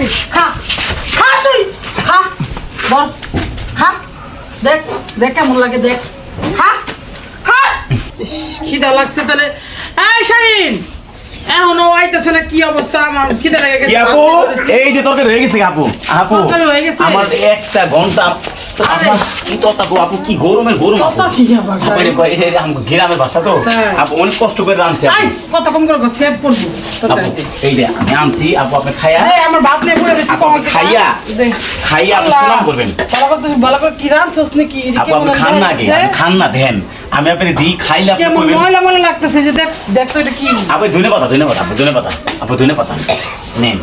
খাবি। খা। খা তুই। খা। বল। খা। দেখ। দেখ কেমন লাগে, দেখ। খা। খা। খিদা লাগছে তাহলে। এই শাহিন! এখনও আইতেছে না কি অবস্থা? আমার খিদা লাগে কি আপু? এই যে তরকারি হয়ে গেছে আপু। আপু তরকারি গেছে? আমার একটা ঘণ্টা আরে। আপনার কি তো আপু আপু? কি গরমের গরম আপু? কত কি আবার আপু, এটা কয়- এটা- এটা আমার গ্রামের বাসা তো। আপু অনেক কষ্ট করে রাঁধছে আই আপু। কত কম করে সেভ করব আপু তরকারিতে এই যে আমি আনছি আপু আপনি খাইয়া এই আমার ভাত নিয়ে পড়ে রয়েছে খাইয়া? খাইয়া আপনি সুনাম করবেন। ভালো করে তুই ভালো করে কি রাঁধছস নাকি? আপু আপনি খান না আগে খান না দেন। আমি আপনি দিই খাইলে আপনি কেমন ময়লা ময়লা লাগতেছে যে দেখ দেখ তো এটা কি। আপু ধনে পাতা ধনে পাতা ধনে পাতা আপু ধনে পাতা। নেন।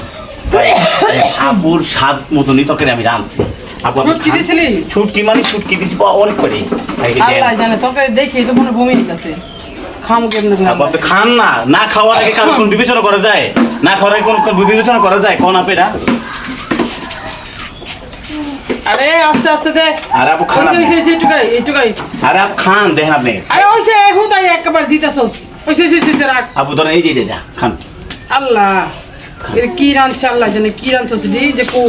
আপুর স্বাদ মতনই তরকারি আমি রাঁধছি। আপু আপনি খান। দিছিলি? শুটকি মানে শুটকি দিছি বা অনেক করে। আল্লাহ জানে তরকারি দেখি তো মনে বমি আপনি খান না। না খাওয়ার আগে কোন বিবেচনা করা যায়? না খাওয়ার আগে কোন বিবেচনা করা যায়? কোন আপেরা আরে আস্তে আস্তে দে। আরে আপু খান ওইসে আপনি। ওইসে এইটুকাই এইটুকাই আরে আপু খান দেখেন আপনি। আরে ওইসে হুদাই একবার দিতেছস। ওইসে ওইসে ওইসে রাখ। আপু ধরেন এই যে এটা খান। আল্লাহ। এটা কি রাঁধছে আল্লাহ জানে কি রাঁধছস দি যে কো।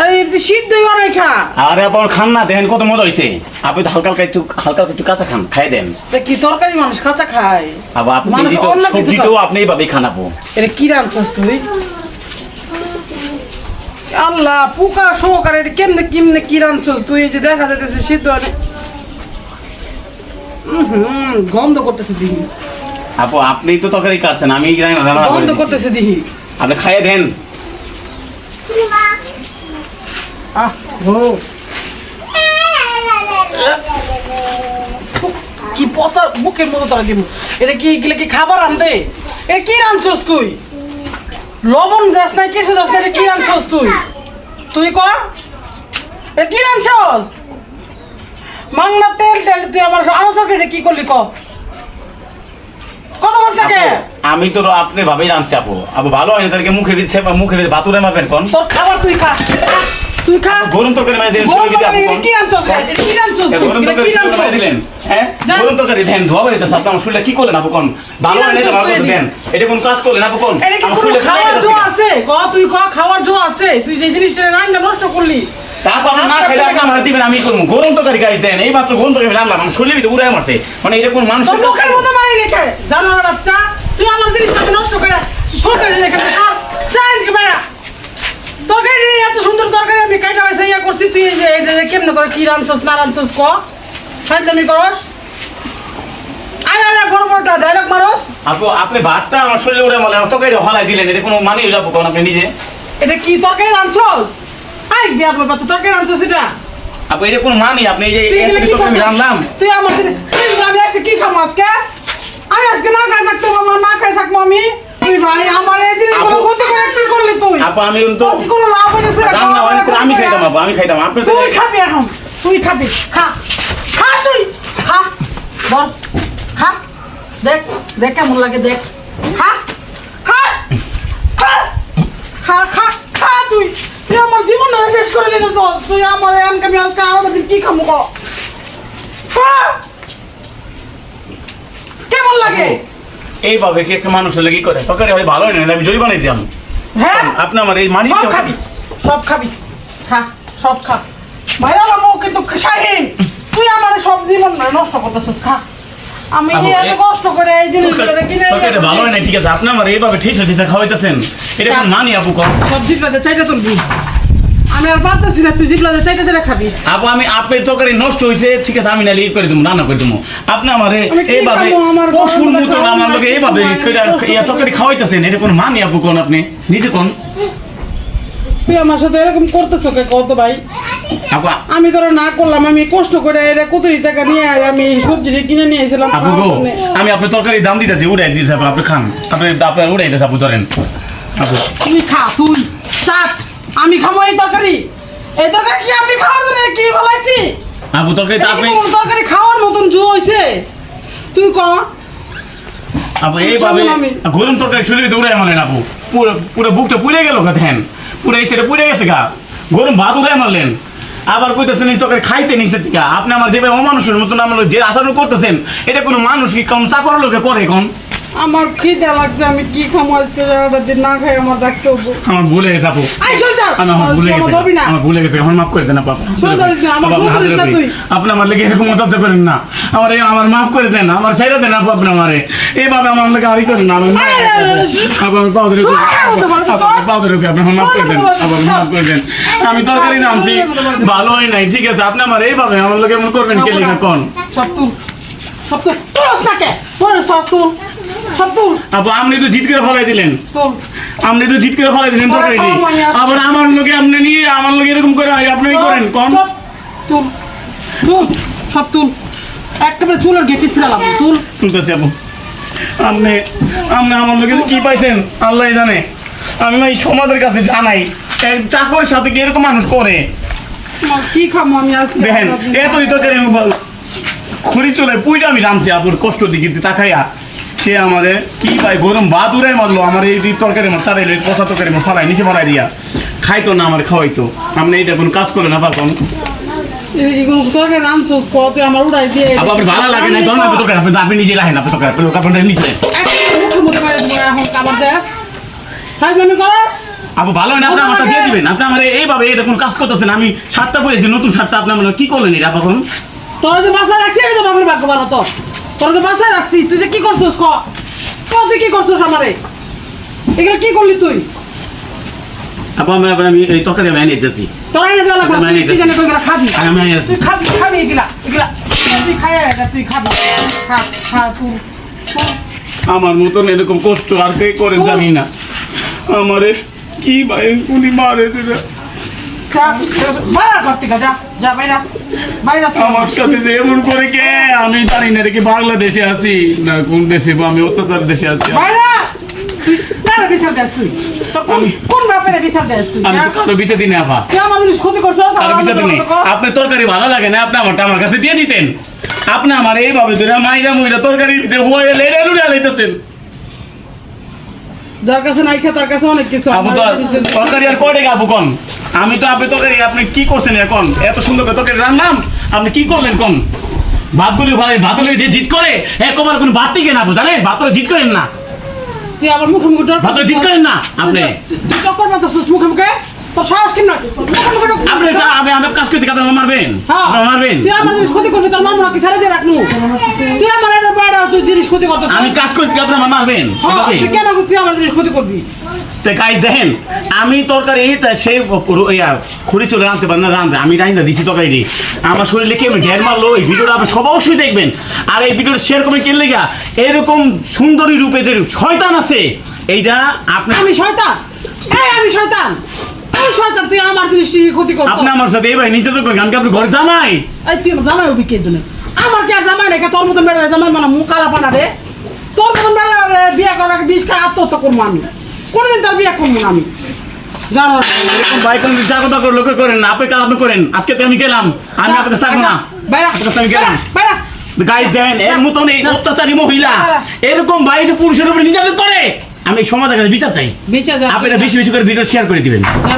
আরে এটা সিদ্ধই বানাই খা আরে আপু খান না দেখেন কত মজা হয়েছে আপনি হালকা হালকা একটু হালকা একটু কাঁচা খান খাই দেন। কি তরকারি মানুষ কাঁচা খায়? আপু আপনি নিজে তো আপনি এইভাবেই খান আপু এটা কি রাঁধছস তুই? আল্লাহ পোকা সহকারে কেমনে কেমনে কি রাঁধছস? তুই এই যে দেখা যাইতেছে সিদ্ধ হুম গন্ধ করতেছে দিহি। আপু আপনি তো তরকারি কাটছেন আমি গন্ধ করতেছে দিহি। আপনি খাইয়ে দেন। আহ ও কি পচা বুকের মতো তারা দিব এটা কি এগুলো কি খাবার আনতে? এটা কি রাঁধছস তুই? লবণ দেস নাই কিছু দেস নাই কি রাঁধছস তুই? তুই ক? এ কি রাঁধছস মাংনা তেল তেল তুই আমার আনছস রে কি করলি ক? কত বস থাকে আপু, আমি তো আপনি ভাবেই রাঁধছি আপু। আপু ভালো হয় তাদেরকে মুখে দিচ্ছে মুখে বাতুরে মারবেন কোন? তোর খাবার তুই খা। তুই খা। গরম তরকারি দিলেন গরম তরকারি কি এটা কি তুই? গরম তরকারি দিলেন হ্যাঁ? গরম তরকারি দেন ধোয়া আমার কি করলেন আপু কোন? ভালো ভালো করে দেন। এটা কোন কাজ করলেন আপু কোন? আমার খাওয়ার জো আছে? ক তুই ক খাওয়ার জো আছে? তুই যে জিনিসটা রান্না নষ্ট করলি। তারপর আপনি না খাইলে আপনি আমার দিবেন আমি করব? গরম তরকারি গাছ দেন এই মাত্র গরম তরকারি রান্নাম আমার শরীরে উড়ে মারছে। মানে এটা কোন মানুষ মুখের মধ্যে মারি রেখে। রাঁধছস না রাঁধছস ক? ফাইজলামি করস? আয় আরে বড় ডায়লগ মারস। আপু আপনি ভাতটা আমার শরীরে উড়ে মারলেন তরকারি হলাই দিলেন এটা কোনো মানে হইল আপু কোন আপনি নিজে? এটা কি তরকারি রাঁধছস আই বিয়া তোর বাচ্চা তরকারি রাঁধছস এটা। আপু এটা কোনো মানে আপনি এই যে এত কি তরকারি করছিস? রান্নাম তুই আমার তুই আমি আজকে কি খাব আজকে? আমি আজকে না খাই থাকতো না খাই থাকব আমি। তুই ভাই আমার এই করে কি করলি তুই? আপু আমি কি কোনো লাভ হয়নি দাওয়া আমি খাইতাম আপু আমি খাইতাম আপনি তো তুই খাবি এখন। তুই খাবি খা। খা তুই খা। বল খা। দেখ দেখ কেমন লাগে দেখ। খা খা খা খা খা খা তুই। তুই আমার জীবনটা শেষ করে দিতে চল। তুই আমার এমকে আমি আজকে আরও দিন কি খাব ক? কেমন লাগে? এইভাবে কি একটা মানুষ হলে কি করে? তরকারি হয় ভালো হয় না আমি জরিমানা দিতাম হ্যাঁ। আপনি আমার এই মানি সব খাবি? সব খাবি। খা সব খা। আমো কিন্তু শাহিন তুই আমার সব জীবন নষ্ট করতেছিস খা। আমি এত কষ্ট করে এই জিনিসগুলো কিনে তরকারি ভালো না ঠিক আছে। আপনি আমার এইভাবে ঠিক আছে খাওয়াইতেছেন। এটা কোন মানি আপু কম সব জিপলাতে চাইটা তুলবি আমি আর পারতেছি না তুই জিপলাতে চাইটা চাইটা খাবি। আপু আমি আপনার তরকারি নষ্ট ঠিক আছে আমি করে রান্না করে আপনি আমার এইভাবে পশুর মতো লোকে এইভাবে ইয়া তরকারি খাওয়াইতেছেন এটা কোন মানি আপু কোন আপনি? নিজে কোন? তুই আমার সাথে এরকম করতেছ কে কত ভাই? আমি তোরা না করলাম আমি কষ্ট করে এটা কতরি টাকা নিয়ে আর আমি এই সবজিটা কিনে নিয়ে এসেছিলাম আমি আপনার তরকারি দাম দিতেছি উড়াই আপু, আপনি খান। আপনি আপনার উড়াই দিতেছে আপু ধরেন। তুই খা তুই চাট আমি খাব এই তরকারি। এই তরকারি কি আমি খাওয়ার জন্য কি বলাইছি? আপু তরকারি তো আপনি তরকারি খাওয়ার মতন জো হইছে। তুই ক? আপু এইভাবে। গরম তরকারি শুলে উড়াই মারলেন আপু। পুরো পুরো বুকটা পুড়ে গেল গা ধ্যান। পুরো এই সেটা পুড়ে গেছে গা। গরম ভাত উড়াই মারলেন। আবার কইতেছেন এই তোকে খাইতে নিছে আপনি আমার যেভাবে অমানুষের মতন আমার যে আচরণ করতেছেন, এটা কোনো মানুষ কি কোন চাকর লোকে করে কোন আমার খিদে লাগছে আমি কি খামো আজকে? সারাটা দিন না খাই আমার দেখতে হব। আমার ভুলে গেছে আপু। আই চল চল। আমি আমার ভুলে গেছে। আমার ভুলে গেছে। আমার মাফ করে দেন আপা। আপনি আমার লেগে এরকম মতাজ করেন না। আমার এই আমার মাফ করে দেন আমার ছেড়ে দেন আপু আপনি আমারে। এইভাবে আমার লেগে আড়ি করেন না। আমার আপু আমি পাও ধরে পাও ধরে আপনি আমার মাফ করে দেন। আপু আমাকে মাফ করে দেন। আমি তরকারি নামছি। ভালো হয় নাই ঠিক আছে। আপনি আমার এইভাবে আমার লোকে এমন করবেন কে লেগে? কোন। সব তুল সব তুল তোর সব তুল আপু আপনি তো জিত করে ফলাই দিলেন। আপনি তো জিত করে ফলাই দিলেন আবার আমার লোকে আপনি নিয়ে আমার লোকে এরকম করে আপনি করেন? কোন। সব তুল। তুল সব তুল। একেবারে চুলের গেটে ছিলাম তুল। শুনতেছি আপু। আপনি আপনি আমার লোকে কি পাইছেন? আল্লাহ জানে। আমি ভাই সমাজের কাছে জানাই। চাকরের সাথে কি এরকম মানুষ করে? কি খামো আমি আজকে? দেখেন এতই আমি বল- খড়ি চলে পুইটা আমি রামছি আপুর কষ্ট দিকে তাকাইয়া। সে আমারে কি পাই গরম ভাত উড়াই মারলো আমার এই তরকারি মাছ চারাইলো কষা তরকারি মাছ ফলাই নিচে ফলাই দিয়া। খাইতো না আমার খাওয়াইতো। আপনি এইটা কোনো কাজ করে না পাকন আপনার ভালো না আপনি নিজে রাখেন আপনার মারে আপু ভালো না আমারটা দিয়ে দিবেন। আপনি আমার এইভাবে এটা কোনো কাজ করতেছেন আমি শার্টটা পরেছি নতুন শার্টটা আপনি আমার কি করলেন এটা তোরা যে বাসায় রাখছি এটা তো বাপের ভাগ্য ভালো তো। তোরা যে বাসায় রাখছি তুই যে কি করছিস ক? ক তুই কি করছিস আমারে? এগুলো কি করলি তুই? আপু আমি আমি- আমি এই তরকারি আমি এনে দিতেছি। তোরা এনে দেওয়া লাগবে না, আমি তুই কি জানি এগুলো খাবি? আমি আমি এনে দিতেছি। তুই খাবি খাবি এগুলা এগুলা। তুই খাই এটা তুই খাবি। খা খা তুই তুই। আমার মতন এরকম কষ্ট আর কে করে জানি না। আমারে কি ভাই উনি মারে তুই। আমার সাথে যে এমন করে কে? আমি জানি না কি বাংলাদেশে আছি না কোন দেশে বা আমি অত্যাচার দেশে আছি। বাইরা তুই কার বিচার দেস তুই? তো কোন আমি- কোন বাপের বিচার দেস তুই আমি যা। তো কারও বিষয় দিনে আপা। তুই আমার জিনিস ক্ষতি করছিস কারও বিষয় দিনে আপনার তরকারি ভালো লাগে না আপনি আমারটা আমার কাছে দিয়ে দিতেন। আপনি আমার এইভাবে ধরে মাইরা মুইরা তরকারি দিতে হয়ে লেড়ে লুড়ে লাইতেছেন। যার কাছে নাই তার কাছে অনেক কিছু তরকারি আর কয়টা আপু কন? আমি তো আপনি তরকারি আপনি কি করছেন এখন? এত সুন্দর করে তরকারি রান্নাম আপনি কি করলেন কন? ভাতগুলি ভাই ভাতগুলি যে জিত করে একবার কোন ভাত টিকে না জানেন? ভাতগুলো জিত করেন না। তুই আমার মুখে মুখে ভাতগুলো জিত করেন না আপনি। চক্কর মারতেছিস মুখে মুখে? তোর সাহস কেন আপনি আমি আমি কাজ করতে আপনি আমার মারবেন। হ্যাঁ। মারবেন। তুই আমার জিনিস ক্ষতি করবি তোর মামলা কি ছেড়ে দিয়ে রাখনু তুই আমার এটা বাইরে তুই জিনিস ক্ষতি করতেছিস। আমি কাজ করতে আপনি আমার মারবেন। হ্যাঁ, তুই কেন তুই আমার জিনিস ক্ষতি করবি? তে দেখেন আমি তরকারি সেই খুঁড়ি চলে রাঁধতে পারেন না রাঁধতে আমি রাঁধতে দিছি তরকারি আমার শরীরে কেমন ঢের মারলো? এই ভিডিওটা আপনি সব অবশ্যই দেখবেন। আর এই ভিডিওটা শেয়ার করবেন কেন লেগা? এরকম সুন্দরী রূপে যে শয়তান আছে এইটা আপনি আমি শয়তান! এই আমি শয়তান! তুই আমার জিনিস ক্ষতি করছিস আপনি আমার সাথে এইভাবে নিচে তো করেন আমি আপনি ঘরে জামাই? এই তুই জামাই হবি কে জন্য? আমার কি আর জামাই রেখে তোর মতন বেড়া জামাই মানে মুখ কালা পানা রে তোর মতন বেড়া রে বিয়ে করার বিষ খায় আত্মহত্যা করব আমি। কোনোদিন তার বিয়ে করব না আমি। জানো এরকম ভাই জাগো টাগো লোকে করেন না আপনি করেন। আজকে তো আমি গেলাম আমি আপনাকে থাকব না। বাইরা আমি গেলাম। বাইরা। গাইজ এর মতন এই অত্যাচারী মহিলা। এরকম বাইরে পুরুষের উপরে নির্যাতন করে। আমি সমাজের কাছে বিচার চাই। যা আপনি বেশি বেশি করে ভিডিও শেয়ার করে দিবেন। যা